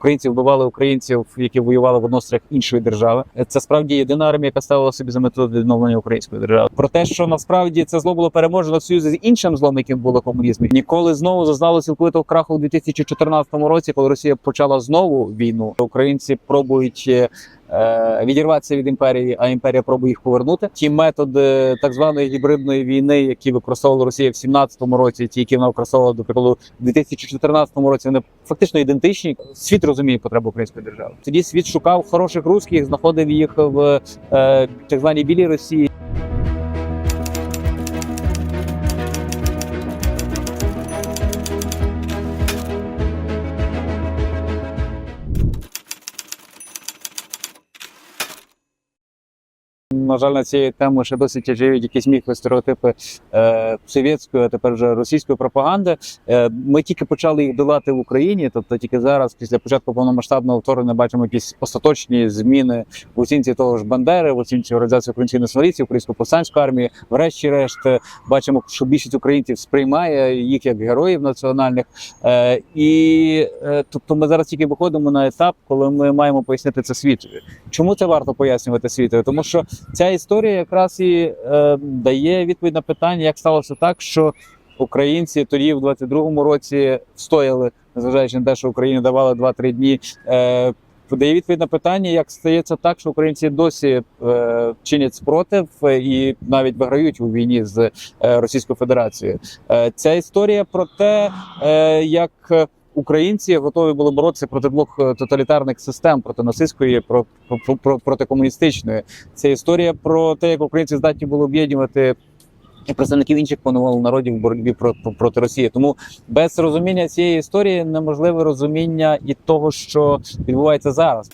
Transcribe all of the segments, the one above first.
українці вбивали українців, які воювали в одностроях іншої держави. Це справді єдина армія, яка ставила собі за мету відновлення української держави. Про те, що насправді це зло було переможено в союзі з іншим злом, яким було комунізм, ніколи знову зазнало цілковитого краху у 2014 році, коли Росія почала знову війну. Українці пробують. Е, Відірватися від імперії, а імперія пробує їх повернути. Ті методи так званої гібридної війни, які використовувала Росія в 17-му році, ті, які вона використовувала до прикладу в 2014 році, вони фактично ідентичні. Світ розуміє потребу української держави. Тоді світ шукав хороших русських, знаходив їх в е, так званій білій Росії. На жаль, на цією темою ще досі тяжіють якісь міфи, стереотипи е, совєтської, а тепер вже російської пропаганди. Е, ми тільки почали їх долати в Україні, тобто тільки зараз, після початку повномасштабного вторгнення, бачимо якісь остаточні зміни в оцінці того ж Бандери, в оцінці організації української націоналістів, української повстанської армії. Врешті-решт е, бачимо, що більшість українців сприймає їх як героїв національних. Е, і е, тобто ми зараз тільки виходимо на етап, коли ми маємо пояснити це світові. Чому це варто пояснювати світові? Тому що ця історія якраз і е, дає відповідь на питання, як сталося так, що українці тоді, в 22-му році, встояли, незважаючи на те, що Україні давали 2-3 дні. Е, Дає відповідь на питання, як стається так, що українці досі е, чинять спротив е, і навіть виграють у війні з е, Російською Федерацією. Е, ця історія про те, е, як українці готові були боротися проти двох е, тоталітарних систем, проти нацистської, про, про, про проти комуністичної. Це історія про те, як українці здатні були об'єднувати представників інших поневолених народів в боротьбі про- про- проти Росії. Тому без розуміння цієї історії неможливе розуміння і того, що відбувається зараз.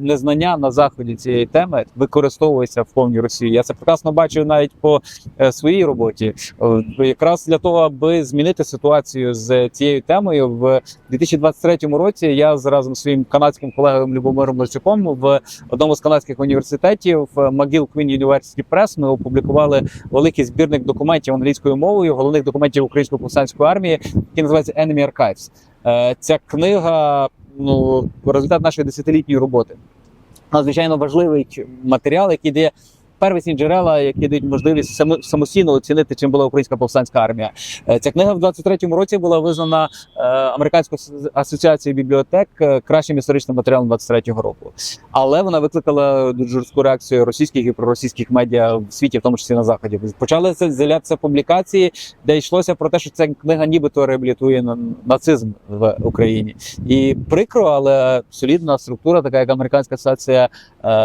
Незнання на заході цієї теми використовується в повній Росії. Я це прекрасно бачив навіть по е, своїй роботі. Е, Якраз для того, аби змінити ситуацію з цією темою, в 2023 році я з разом своїм канадським колегою Любомиром Лосюком в одному з канадських університетів McGill Queen University Press ми опублікували великий збірник документів англійською мовою, головних документів української повстанської армії, який називається Enemy Archives. Е, Ця книга ну результат нашої десятилітньої роботи. Надзвичайно важливий матеріал, який дає первісні джерела, які дають можливість самостійно оцінити, чим була українська повстанська армія. Е, Ця книга в 23-му році була визнана е, американською асоціацією бібліотек е, кращим історичним матеріалом 23-го року. Але вона викликала дуже жорстку реакцію російських і проросійських медіа в світі, в тому числі на заході. Почали з'являтися публікації, де йшлося про те, що ця книга нібито реабілітує на- нацизм в Україні. І прикро, але солідна структура, така як американська асоціація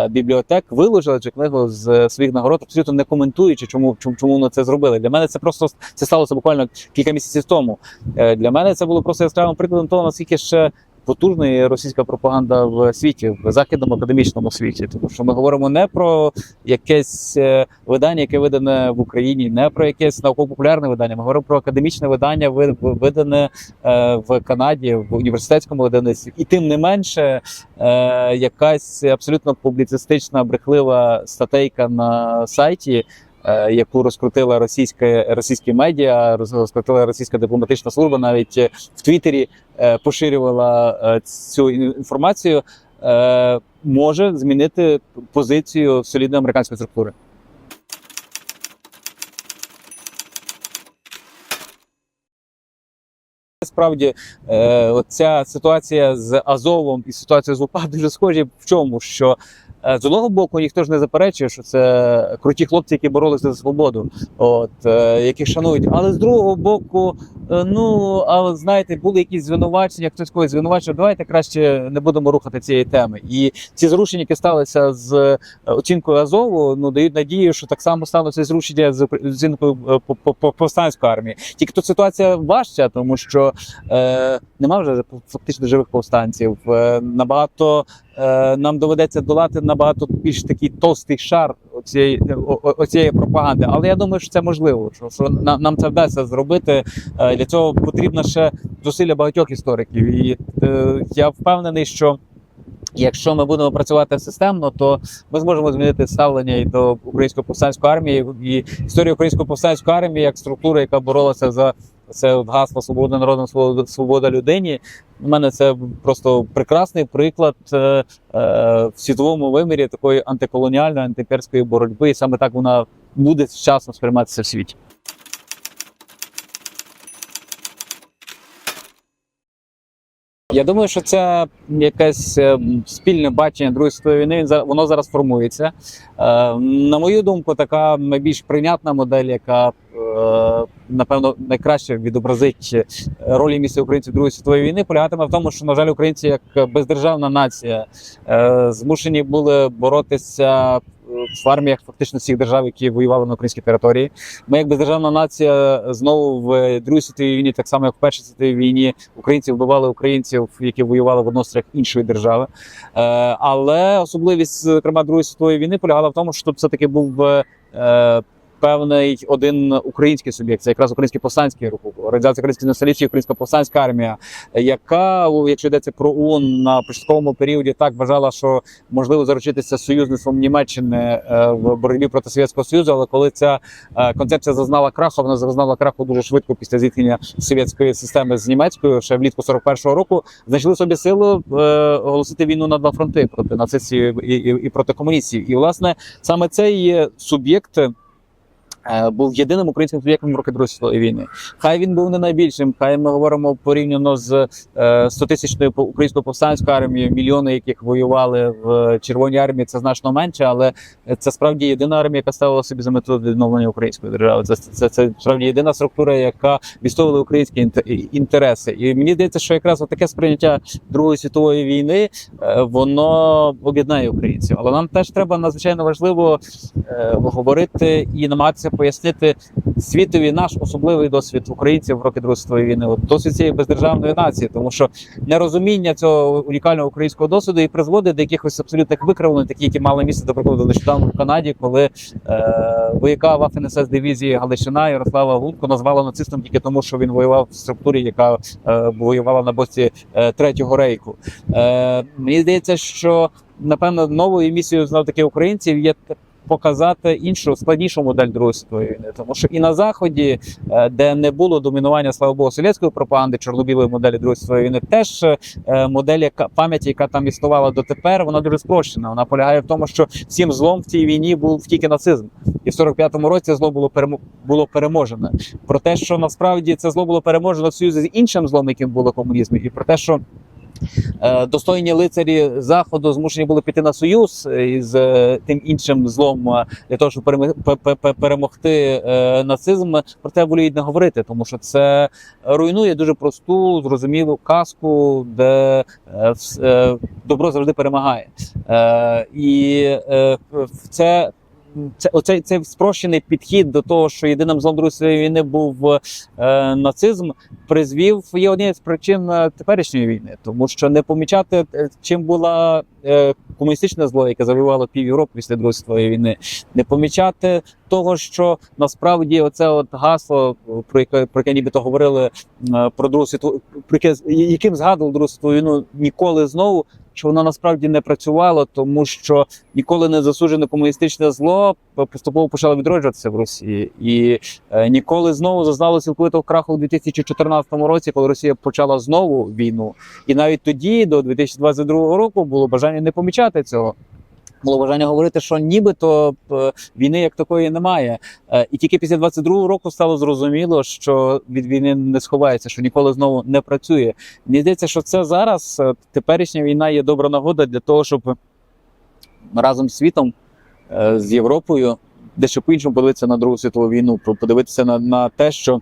бібліотек, виложила цю книгу з своїх нагород, абсолютно не коментуючи, чому чому, чому вони це зробили. Для мене це просто це сталося буквально кілька місяців тому. Е, Для мене це було просто яскравим прикладом того, наскільки ще. Потужна є російська пропаганда в світі, в західному академічному світі, тому що ми говоримо не про якесь е, видання, яке видане в Україні, не про якесь науково-популярне видання. Ми говоримо про академічне видання, ви- ви- видане е, в Канаді, в університетському видавництві. І тим не менше, е, якась абсолютно публіцистична брехлива статейка на сайті. Е, Яку розкрутила російська російські медіа, роз- розкрутила російська дипломатична служба, навіть е, в Твіттері е, поширювала цю інформацію, може змінити позицію солідної американської структури. Справді, е, оця ситуація з Азовом і ситуація з УПА дуже схожі в чому, що е, з одного боку ніхто ж не заперечує, що це круті хлопці, які боролися за свободу, от е, яких шанують. Але з другого боку, ну а знаєте, були якісь звинувачення, хтось когось звинувачив. Давайте краще не будемо рухати цієї теми. І ці зрушення, які сталися з е, оцінкою Азову, ну дають надію, що так само стануться зрушення з оцінкою е, по- по- по- повстанської армії. Тільки тут ситуація важча, тому що е, нема вже фактично живих повстанців. Е, набагато е, нам доведеться долати набагато більш такий товстий шар оцієї, о- о- оцієї пропаганди. Але я думаю, що це можливо. Що, що нам, це вдасться зробити. Е, для цього потрібно ще зусилля багатьох істориків. І е, я впевнений, що. Якщо ми будемо працювати системно, то ми зможемо змінити ставлення і до української повстанської армії і історію української повстанської армії як структури, яка боролася за Це от гасло свобода свобода, свобода людині. У мене це просто прекрасний приклад е, е, в світовому вимірі такої антиколоніальної, антиперської боротьби, і саме так вона буде вчасно сприйматися в світі. Я думаю, що це якесь е, спільне бачення Другої світової війни. Воно зараз формується. Е, На мою думку, така найбільш прийнятна модель, яка е, напевно найкраще відобразить е, роль і місце українців Другої світової війни, полягатиме в тому, що на жаль, українці як бездержавна нація змушені були боротися. Е, В арміях фактично всіх держав, які воювали на українській території, ми як бездержавна нація знову в Другій світовій війні, так само як в Першій світовій війні, українці вбивали українців, які воювали в одностроях іншої держави. Е, але особливість, зокрема, Другої світової війни полягала в тому, що тут все-таки був е, певний один український суб'єкт, це якраз український повстанський рух, організація українських націоналістів, українська повстанська армія, яка, якщо йдеться про ООН на початковому періоді, так вважала, що можливо заручитися союзництвом Німеччини е, в боротьбі проти Совєтського Союзу, але коли ця е, концепція зазнала краху, вона зазнала краху дуже швидко після зіткнення совєтської системи з німецькою, ще влітку 41-го року, знайшли собі силу е, оголосити війну на два фронти проти нацистів і, і, і проти комуністів. І власне саме цей суб'єкт. Е, Був єдиним українським суб'єктом світової війни. Хай він був не найбільшим. Хай ми говоримо порівняно з е, 100-тисячною по- українською повстанською армією, мільйони яких воювали в Червоній армії. Це значно менше, але це справді єдина армія, яка ставила собі за мету відновлення української держави. Це, це, це справді єдина структура, яка відстоювала українські інте- інтереси. І мені здається, що якраз таке сприйняття Другої світової війни е, воно об'єднає українців. Але нам теж треба надзвичайно важливо е, говорити і намагатися пояснити світові наш особливий досвід українців в роки Другої світової війни, досвід цієї бездержавної нації, тому що нерозуміння цього унікального українського досвіду і призводить до якихось абсолютних викривлень, такі, які мали місце до прикладу нещодавно в Канаді, коли е, вояка Вафенсс дивізії Галичина Ярослава Гудко назвала нацистом тільки тому, що він воював в структурі, яка е, воювала на боці е, третього рейку. Е, мені здається, що напевно новою місією знов таки українців є показати іншу складнішу модель Другої світової війни, тому що і на заході, е, де не було домінування, слава Богу, совєтської пропаганди, чорно-білої моделі Другої світової війни, теж е, модель яка пам'яті, яка там існувала дотепер, вона дуже спрощена. Вона полягає в тому, що всім злом в цій війні був тільки нацизм, і в 45-му році зло було перемо було переможене. Про те, що насправді це зло було переможено в союзі з іншим злом, яким було комунізм, і про те, що достойні лицарі заходу змушені були піти на союз із е, тим іншим злом е, для того, щоб перемогти е, нацизм. Про це воліють не говорити, тому що це руйнує дуже просту, зрозумілу казку, де е, е, добро завжди перемагає. Е, І е, це. Це оцей цей спрощений підхід до того, що єдиним злом Другої світової війни був е, нацизм, призвів є однією з причин е, теперішньої війни, тому що не помічати, е, чим була е, комуністичне зло, яке завоювало пів Європи після Другої світової війни, не помічати того, що насправді оце от гасло, про яке про яке нібито говорили е, про Другу світову, про яке яким згадували Другу світову війну ніколи знову. Що воно насправді не працювало, тому що ніколи не засуджене комуністичне зло поступово почало відроджуватися в Росії, і е, ніколи знову зазнало цілковитого краху у 2014 році, коли Росія почала знову війну. І навіть тоді, до 2022 року, було бажання не помічати цього. Було бажання говорити, що нібито е, війни як такої немає. Е, І тільки після 22-го року стало зрозуміло, що від війни не сховається, що ніколи знову не працює. Мені здається, що це зараз е, теперішня війна є добра нагода для того, щоб разом з світом, з Європою, дещо по-іншому подивитися на Другу світову війну, по- подивитися на, на те, що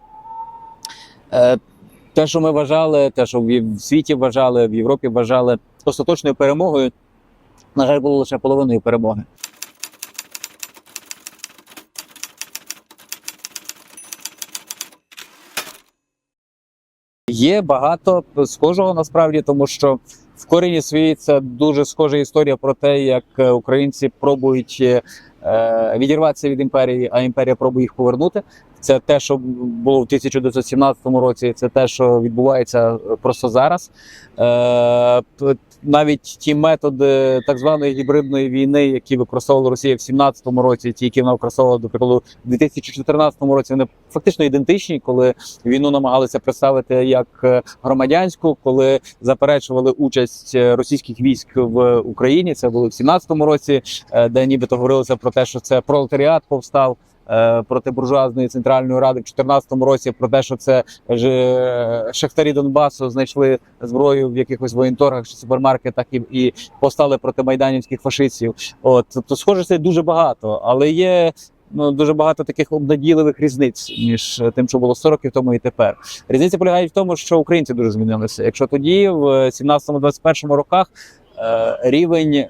те, що ми вважали, те, що в світі вважали, в Європі вважали остаточною перемогою, на жаль, було лише половиною перемоги. Є багато схожого насправді, тому що в корені своїй це дуже схожа історія про те, як е, українці пробують е, відірватися від імперії, а імперія пробує їх повернути. це те, що було в 1917 році, це те, що відбувається просто зараз. Е, навіть ті методи так званої гібридної війни, які використовувала Росія в 17-му році, ті, які вона використовувала, до прикладу, в 2014 році, вони фактично ідентичні, коли війну намагалися представити як е, громадянську, коли заперечували участь е, російських військ в Україні. Це було в 17-му році, е, де нібито говорилося про те, що це пролетаріат повстав. Е, Проти буржуазної центральної ради в 2014 році про те, що це ж е, шахтарі Донбасу знайшли зброю в якихось воєнторгах чи супермаркетах і, і постали проти майданівських фашистів. От тобто, схожостей дуже багато, але є ну дуже багато таких обнадійливих різниць між е, тим, що було 100 років тому і тепер. Різниця полягає в тому, що українці дуже змінилися. Якщо тоді, в 17-21 роках, рівень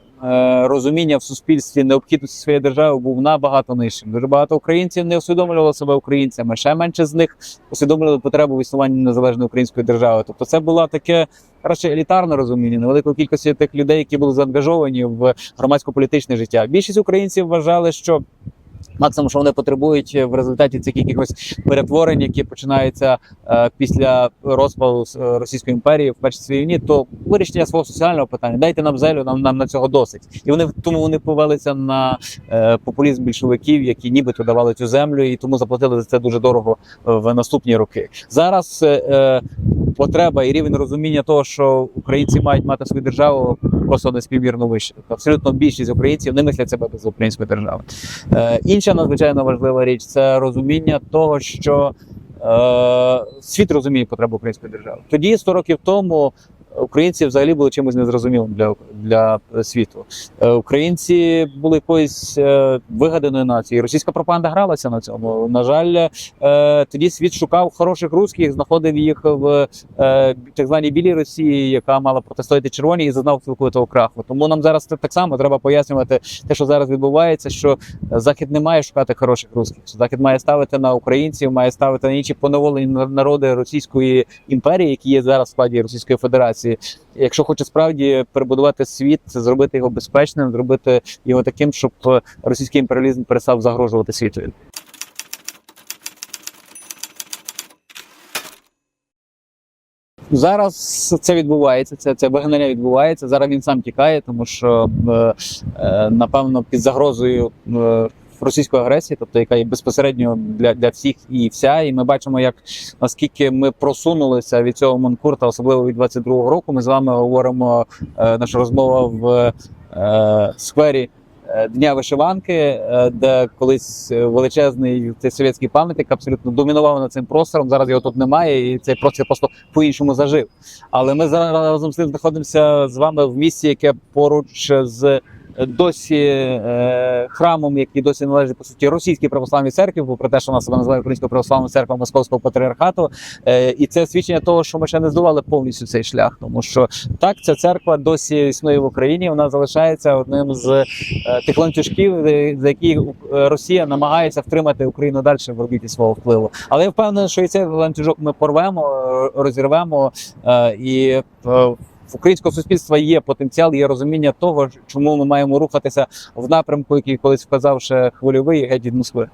розуміння в суспільстві необхідності своєї держави був набагато нижчим. Дуже багато українців не усвідомлювали себе українцями. Ще менше з них усвідомлювали потребу в існуванні незалежної української держави. Тобто, це було таке радше елітарне розуміння невеликої кількості тих людей, які були заангажовані в громадсько-політичне життя. Більшість українців вважали, що максимум, що вони потребують в результаті цих якихось перетворень, які починаються е, після розпаду е, Російської імперії в першій світовій війні, то вирішення свого соціального питання дайте нам землю, нам, нам на цього досить. І вони тому вони повелися на е, популізм більшовиків, які нібито давали цю землю, і тому заплатили за це дуже дорого е, в наступні роки. Зараз е, е, потреба і рівень розуміння того, що українці мають мати свою державу, просто неспівмірно вище. Тобто Абсолютно більшість українців не мислять себе без української держави. Е, інша надзвичайно важлива річ це розуміння того, що е, світ розуміє потребу української держави. Тоді 100 років тому. Українці взагалі були чимось незрозумілим для, для світу. Е, Українці були якоюсь е, вигаданою нацією. Російська пропаганда гралася на цьому. На жаль, е, тоді світ шукав хороших русських, знаходив їх в е, так званій білій Росії, яка мала протистояти червоній і зазнав цілковитого краху. Тому нам зараз так само треба пояснювати те, що зараз відбувається, що захід не має шукати хороших русських. Захід має ставити на українців, має ставити на інші поневолені народи Російської імперії, які є зараз в складі Російської Федерації. Якщо хоче справді перебудувати світ, зробити його безпечним, зробити його таким, щоб е, російський імперіалізм перестав загрожувати світові. Зараз це відбувається. Це, це вигнання відбувається. Зараз він сам тікає, тому що е, е, напевно під загрозою е, російської агресії, тобто яка є безпосередньо для, для всіх і вся. І ми бачимо, як наскільки ми просунулися від цього манкурта, особливо від 22-го року. Ми з вами говоримо е, наша розмова в е, сквері. е, Дня вишиванки, е, де колись величезний цей совєтський пам'ятник абсолютно домінував над цим простором. Зараз його тут немає, і цей простір просто по-іншому зажив. Але ми зараз разом з тим знаходимося з вами в місті, яке поруч з досі е, храмом, який досі належить по суті російській православній церкві, попри те, що вона себе називає Українською православною церквою Московського патріархату. Е, і це свідчення того, що ми ще не здолали повністю цей шлях, тому що так ця церква досі існує в Україні. Вона залишається одним з е, тих ланцюжків, за які Росія намагається втримати Україну далі в орбіті свого впливу. Але я впевнений, що і цей ланцюжок ми порвемо, розірвемо і. В українського суспільства є потенціал, є розуміння того, чому ми маємо рухатися в напрямку, який колись вказав ще хвильовий геть від Москви.